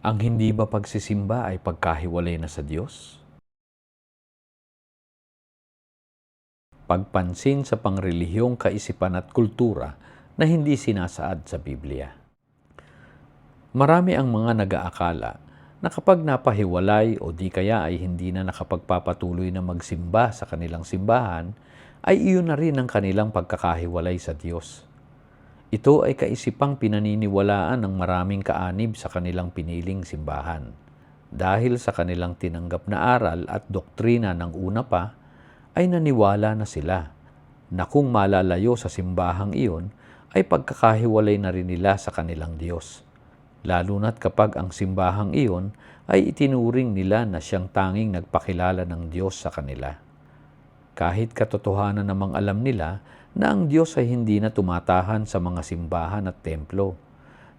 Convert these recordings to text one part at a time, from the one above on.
Ang hindi ba pagsisimba ay pagkahiwalay na sa Diyos? Pagpansin sa pangrelihiyong kaisipan at kultura na hindi sinasaad sa Biblia. Marami ang mga nag-aakala na kapag napahiwalay o di kaya ay hindi na nakapagpapatuloy na magsimba sa kanilang simbahan, ay iyon na rin ang kanilang pagkakahiwalay sa Diyos. Ito ay kaisipang pinaniniwalaan ng maraming kaanib sa kanilang piniling simbahan. Dahil sa kanilang tinanggap na aral at doktrina ng una pa, ay naniwala na sila na kung malalayo sa simbahang iyon, ay pagkakahiwalay na rin nila sa kanilang Diyos. Lalo na't kapag ang simbahang iyon ay itinuring nila na siyang tanging nagpakilala ng Diyos sa kanila. Kahit katotohanan namang alam nila na ang Diyos ay hindi na tumatahan sa mga simbahan at templo.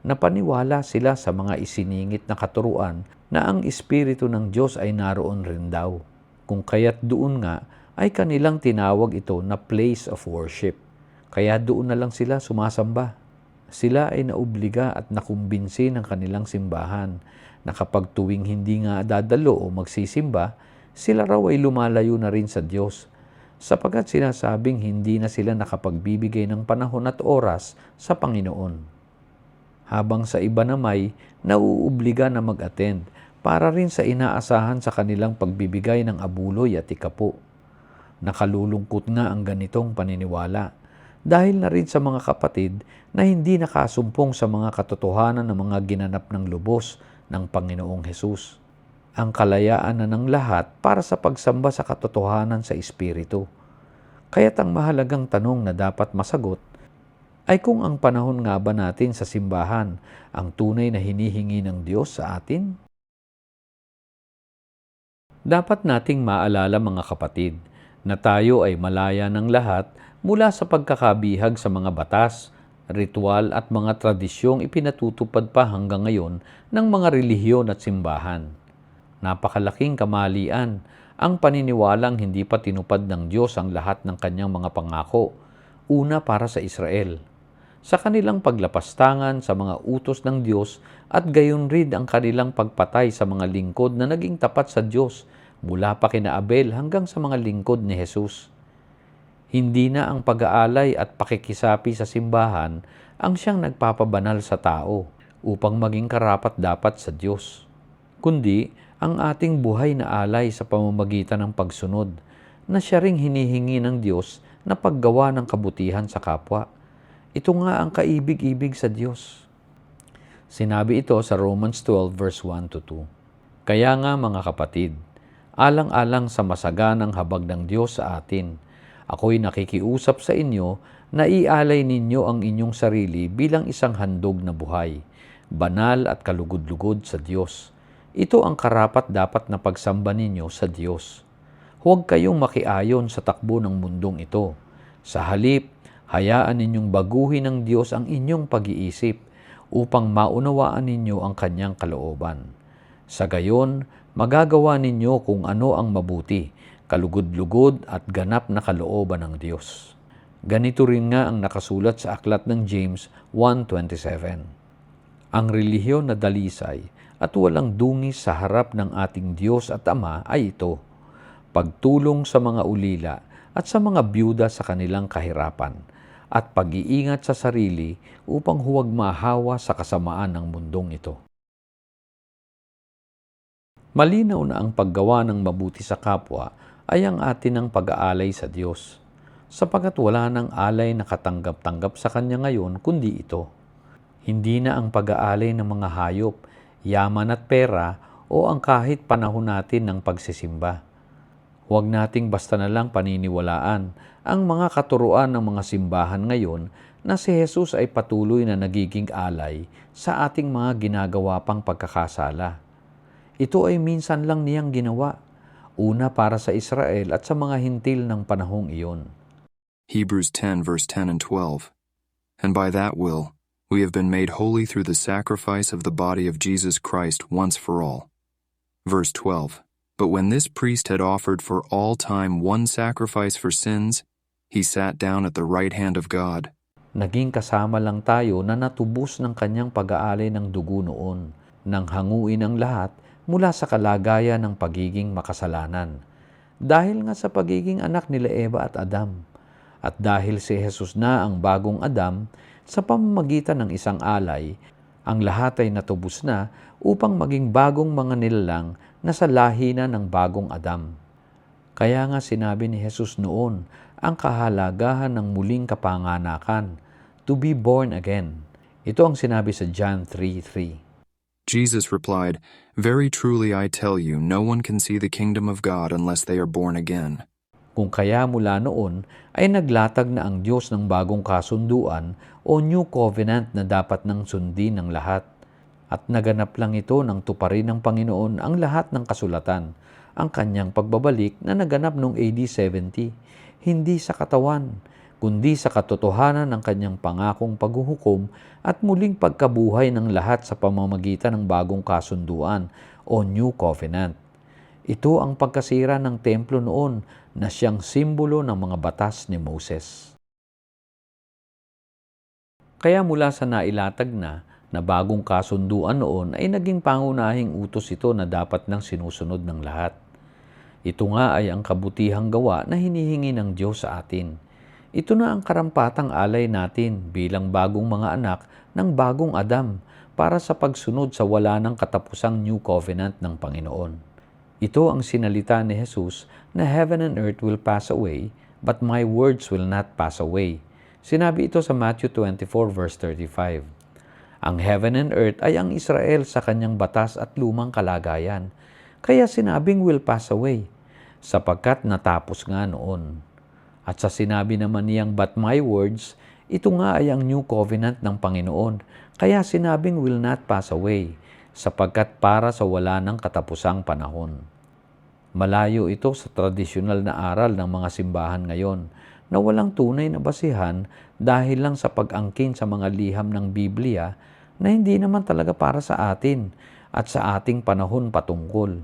Napaniwala sila sa mga isiningit na katuruan na ang Espiritu ng Diyos ay naroon rin daw. Kung kaya't doon nga ay kanilang tinawag ito na place of worship. Kaya doon na lang sila sumasamba. Sila ay naobliga at nakumbinsi ng kanilang simbahan na kapag tuwing hindi nga dadalo o magsisimba, sila raw ay lumalayo na rin sa Diyos sapagat sinasabing hindi na sila nakapagbibigay ng panahon at oras sa Panginoon. Habang sa iba na may nauubliga na mag-attend para rin sa inaasahan sa kanilang pagbibigay ng abuloy at ikapo. Nakalulungkot nga ang ganitong paniniwala dahil na rin sa mga kapatid na hindi nakasumpong sa mga katotohanan ng mga ginanap ng lubos ng Panginoong Hesus. Ang kalayaan na ng lahat para sa pagsamba sa katotohanan sa Espiritu. Kaya't ang mahalagang tanong na dapat masagot ay kung ang panahon nga ba natin sa simbahan ang tunay na hinihingi ng Diyos sa atin? Dapat nating maalala mga kapatid na tayo ay malaya ng lahat mula sa pagkakabihag sa mga batas, ritual at mga tradisyong ipinatutupad pa hanggang ngayon ng mga relihiyon at simbahan. Napakalaking kamalian. Ang paniniwalang hindi pa tinupad ng Diyos ang lahat ng kanyang mga pangako, una para sa Israel, sa kanilang paglapastangan sa mga utos ng Diyos at gayon rin ang kanilang pagpatay sa mga lingkod na naging tapat sa Diyos mula pa kina Abel hanggang sa mga lingkod ni Jesus. Hindi na ang pag-aalay at pakikisapi sa simbahan ang siyang nagpapabanal sa tao upang maging karapat dapat sa Diyos, kundi ang ating buhay na alay sa pamamagitan ng pagsunod na siya ring hinihingi ng Diyos na paggawa ng kabutihan sa kapwa. Ito nga ang kaibig-ibig sa Diyos. Sinabi ito sa Romans 12 verse 1 to 2. Kaya nga mga kapatid, alang-alang sa masaganang habag ng Diyos sa atin, ako'y nakikiusap sa inyo na ialay ninyo ang inyong sarili bilang isang handog na buhay, banal at kalugod-lugod sa Diyos. Ito ang karapat dapat na pagsamba ninyo sa Diyos. Huwag kayong makiayon sa takbo ng mundong ito. Sa halip, hayaan ninyong baguhin ng Diyos ang inyong pag-iisip upang maunawaan ninyo ang kanyang kalooban. Sa gayon, magagawa ninyo kung ano ang mabuti, kalugod-lugod at ganap na kalooban ng Diyos. Ganito rin nga ang nakasulat sa aklat ng James 1.27. Ang relihiyon na dalisay at walang dungis sa harap ng ating Diyos at Ama ay ito, pagtulong sa mga ulila at sa mga byuda sa kanilang kahirapan, at pag-iingat sa sarili upang huwag mahawa sa kasamaan ng mundong ito. Malinaw na ang paggawa ng mabuti sa kapwa ay ang atin ng pag-aalay sa Diyos, sapagat wala ng alay na katanggap-tanggap sa Kanya ngayon kundi ito. Hindi na ang pag-aalay ng mga hayop, yaman at pera o ang kahit panahon natin ng pagsisimba. Huwag nating basta na lang paniniwalaan ang mga katuruan ng mga simbahan ngayon na si Jesus ay patuloy na nagiging alay sa ating mga ginagawa pang pagkakasala. Ito ay minsan lang niyang ginawa, una para sa Israel at sa mga hintil ng panahong iyon. Hebrews 10, verse 10 and 12. And by that will, we have been made holy through the sacrifice of the body of Jesus Christ once for all. Verse 12. But when this priest had offered for all time one sacrifice for sins, he sat down at the right hand of God. Naging kasama lang tayo na natubos ng kanyang pag-aalay ng dugo noon. nang hanguin ang lahat mula sa kalagayan ng pagiging makasalanan. Dahil nga sa pagiging anak nila Eva at Adam. At dahil si Jesus na ang bagong Adam, sa pamamagitan ng isang alay, ang lahat ay natubos na upang maging bagong mga nilalang na sa lahi na ng bagong Adam. Kaya nga sinabi ni Jesus noon ang kahalagahan ng muling kapanganakan, to be born again. Ito ang sinabi sa John 3.3. Jesus replied, Very truly I tell you, no one can see the kingdom of God unless they are born again. Kung kaya mula noon ay naglatag na ang Diyos ng bagong kasunduan o new covenant na dapat nang sundin ng lahat. At naganap lang ito ng tuparin ng Panginoon ang lahat ng kasulatan, ang kanyang pagbabalik na naganap noong AD 70, hindi sa katawan, kundi sa katotohanan ng kanyang pangakong paghuhukom at muling pagkabuhay ng lahat sa pamamagitan ng bagong kasunduan o New Covenant. Ito ang pagkasira ng templo noon na siyang simbolo ng mga batas ni Moses. Kaya mula sa nailatag na na bagong kasunduan noon ay naging pangunahing utos ito na dapat nang sinusunod ng lahat. Ito nga ay ang kabutihang gawa na hinihingi ng Diyos sa atin. Ito na ang karampatang alay natin bilang bagong mga anak ng bagong Adam para sa pagsunod sa wala ng katapusang New Covenant ng Panginoon. Ito ang sinalita ni Jesus na heaven and earth will pass away, but my words will not pass away. Sinabi ito sa Matthew 24 verse 35. Ang heaven and earth ay ang Israel sa kanyang batas at lumang kalagayan. Kaya sinabing will pass away, sapagkat natapos nga noon. At sa sinabi naman niyang, but my words, ito nga ay ang new covenant ng Panginoon. Kaya sinabing will not pass away, sapagkat para sa wala ng katapusang panahon. Malayo ito sa tradisyonal na aral ng mga simbahan ngayon na walang tunay na basihan dahil lang sa pag-angkin sa mga liham ng Biblia na hindi naman talaga para sa atin at sa ating panahon patungkol.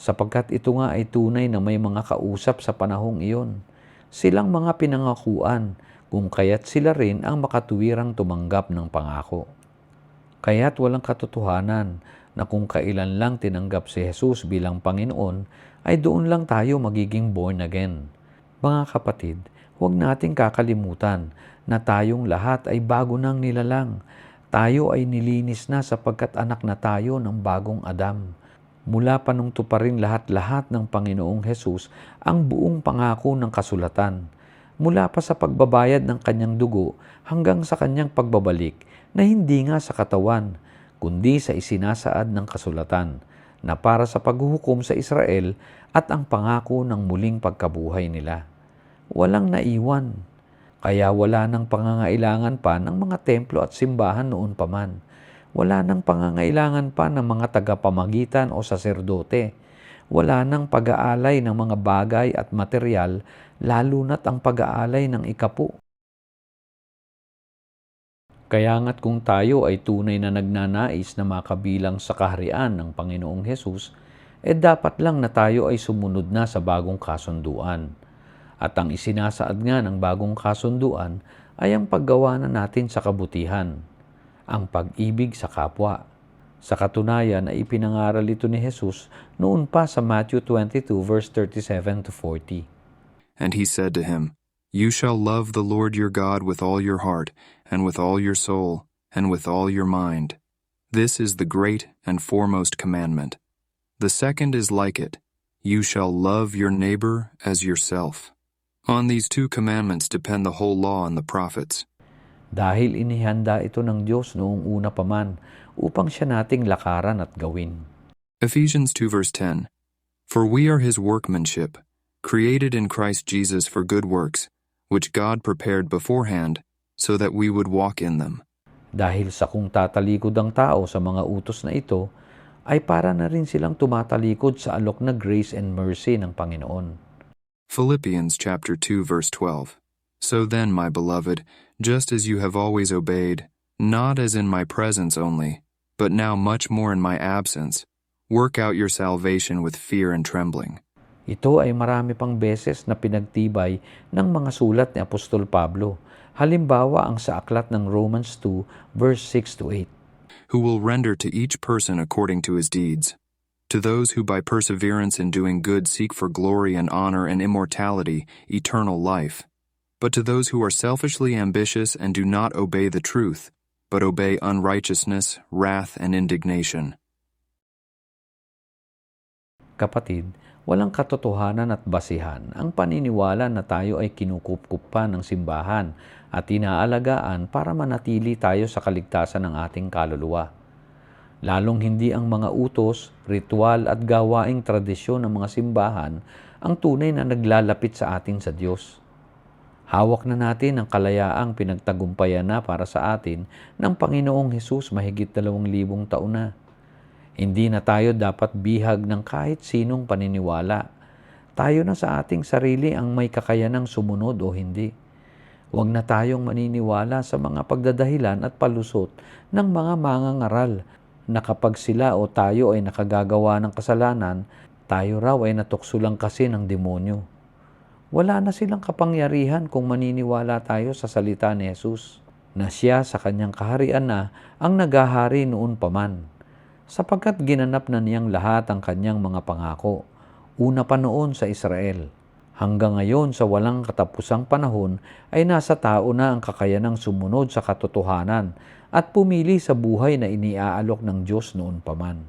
Sapagkat ito nga ay tunay na may mga kausap sa panahong iyon. Silang mga pinangakuan kung kaya't sila rin ang makatuwirang tumanggap ng pangako. Kaya't walang katotohanan na kung kailan lang tinanggap si Jesus bilang Panginoon, ay doon lang tayo magiging born again. Mga kapatid, huwag nating kakalimutan na tayong lahat ay bago nang nilalang. Tayo ay nilinis na sapagkat anak na tayo ng bagong Adam. Mula pa nung tuparin lahat-lahat ng Panginoong Hesus ang buong pangako ng kasulatan. Mula pa sa pagbabayad ng kanyang dugo hanggang sa kanyang pagbabalik na hindi nga sa katawan, kundi sa isinasaad ng kasulatan na para sa paghuhukom sa Israel at ang pangako ng muling pagkabuhay nila. Walang naiwan, kaya wala nang pangangailangan pa ng mga templo at simbahan noon pa man. Wala nang pangangailangan pa ng mga tagapamagitan o saserdote. Wala nang pag-aalay ng mga bagay at material, lalo na't ang pag-aalay ng ikapu. Kaya nga't kung tayo ay tunay na nagnanais na makabilang sa kaharian ng Panginoong Hesus, eh dapat lang na tayo ay sumunod na sa bagong kasunduan. At ang isinasaad nga ng bagong kasunduan ay ang paggawa na natin sa kabutihan, ang pag-ibig sa kapwa. Sa katunayan ay ipinangaral ito ni Jesus noon pa sa Matthew 22 verse 37 to 40. And he said to him, You shall love the Lord your God with all your heart, and with all your soul, and with all your mind. This is the great and foremost commandment. The second is like it You shall love your neighbor as yourself. On these two commandments depend the whole law and the prophets. Dahil inihanda ito ng Diyos noong una pa man upang siya nating lakaran at gawin. Ephesians 2 verse 10 For we are his workmanship, created in Christ Jesus for good works, which God prepared beforehand, so that we would walk in them. Dahil sa kung tatalikod ang tao sa mga utos na ito, ay para na rin silang tumatalikod sa alok na grace and mercy ng Panginoon. Philippians chapter 2 verse 12 So then my beloved just as you have always obeyed not as in my presence only but now much more in my absence work out your salvation with fear and trembling Ito ay marami pang beses na pinagtibay ng mga sulat ni Apostol Pablo. Halimbawa ang sa aklat ng Romans 2 verse 6 to 8. who will render to each person according to his deeds. To those who by perseverance in doing good seek for glory and honor and immortality, eternal life. But to those who are selfishly ambitious and do not obey the truth, but obey unrighteousness, wrath, and indignation. Kapatid, walang katotohanan at basihan ang paniniwala na tayo ay kinukupkup ng simbahan at inaalagaan para manatili tayo sa kaligtasan ng ating kaluluwa. Lalong hindi ang mga utos, ritual at gawaing tradisyon ng mga simbahan ang tunay na naglalapit sa atin sa Diyos. Hawak na natin ang kalayaang pinagtagumpayan na para sa atin ng Panginoong Hesus mahigit dalawang libong taon na. Hindi na tayo dapat bihag ng kahit sinong paniniwala. Tayo na sa ating sarili ang may kakayanang sumunod o hindi. Huwag na tayong maniniwala sa mga pagdadahilan at palusot ng mga mangangaral na kapag sila o tayo ay nakagagawa ng kasalanan, tayo raw ay natukso lang kasi ng demonyo. Wala na silang kapangyarihan kung maniniwala tayo sa salita ni Jesus na siya sa kanyang kaharian na ang nagahari noon paman sapagkat ginanap na niyang lahat ang kanyang mga pangako, una pa noon sa Israel. Hanggang ngayon sa walang katapusang panahon ay nasa tao na ang kakayanang sumunod sa katotohanan at pumili sa buhay na iniaalok ng Diyos noon paman.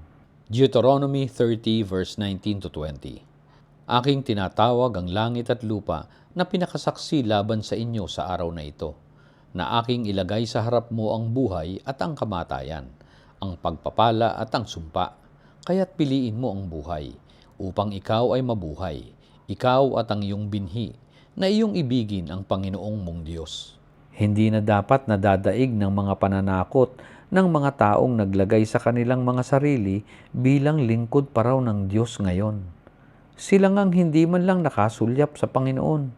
Deuteronomy 30 verse 19 to 20 Aking tinatawag ang langit at lupa na pinakasaksi laban sa inyo sa araw na ito, na aking ilagay sa harap mo ang buhay at ang kamatayan, ang pagpapala at ang sumpa. Kaya't piliin mo ang buhay, upang ikaw ay mabuhay, ikaw at ang iyong binhi, na iyong ibigin ang Panginoong mong Diyos. Hindi na dapat nadadaig ng mga pananakot ng mga taong naglagay sa kanilang mga sarili bilang lingkod pa raw ng Diyos ngayon. Sila ngang hindi man lang nakasulyap sa Panginoon.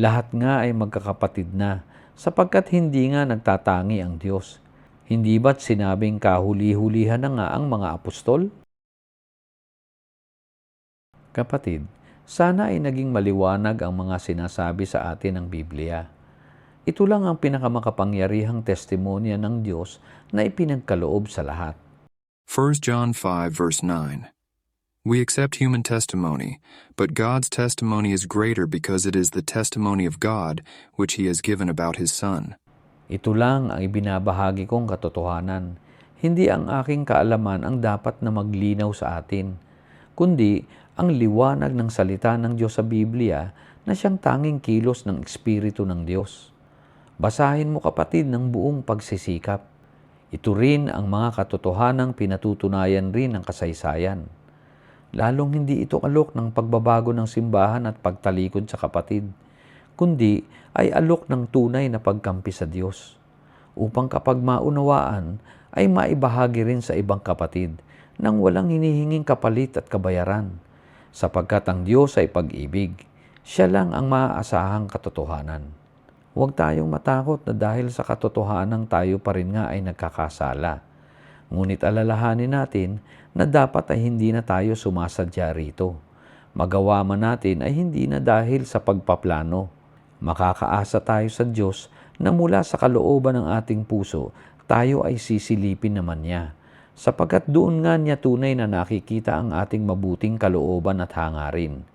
Lahat nga ay magkakapatid na sapagkat hindi nga nagtatangi ang Diyos. Hindi ba't sinabing kahuli-hulihan na nga ang mga apostol? Kapatid, sana ay naging maliwanag ang mga sinasabi sa atin ng Biblia. Ito lang ang pinakamakapangyarihang testimonya ng Diyos na ipinagkaloob sa lahat. 1 John 5, verse 9. We accept human testimony, but God's testimony is greater because it is the testimony of God which He has given about His Son. Ito lang ang ibinabahagi kong katotohanan. Hindi ang aking kaalaman ang dapat na maglinaw sa atin, kundi ang liwanag ng salita ng Diyos sa Biblia na siyang tanging kilos ng Espiritu ng Diyos. Basahin mo kapatid ng buong pagsisikap. Ito rin ang mga katotohanang pinatutunayan rin ng kasaysayan. Lalong hindi ito alok ng pagbabago ng simbahan at pagtalikod sa kapatid, kundi ay alok ng tunay na pagkampi sa Diyos, upang kapag maunawaan ay maibahagi rin sa ibang kapatid nang walang hinihinging kapalit at kabayaran, sapagkat ang Diyos ay pag-ibig, siya lang ang maaasahang katotohanan. Huwag tayong matakot na dahil sa katotohanan tayo pa rin nga ay nagkakasala. Ngunit alalahanin natin na dapat ay hindi na tayo sumasadya rito. Magawa man natin ay hindi na dahil sa pagpaplano. Makakaasa tayo sa Diyos na mula sa kalooban ng ating puso, tayo ay sisilipin naman niya. Sapagkat doon nga niya tunay na nakikita ang ating mabuting kalooban at hangarin.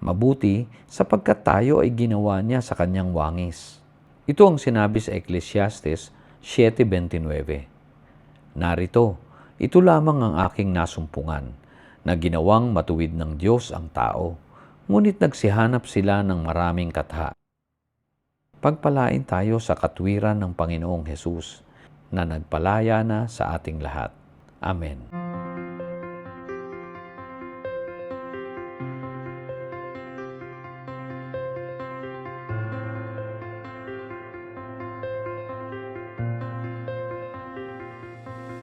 Mabuti sapagkat tayo ay ginawa niya sa kanyang wangis. Ito ang sinabi sa Ecclesiastes 7.29. Narito, ito lamang ang aking nasumpungan, na ginawang matuwid ng Diyos ang tao, ngunit nagsihanap sila ng maraming katha. Pagpalain tayo sa katwiran ng Panginoong Hesus, na nagpalaya na sa ating lahat. Amen.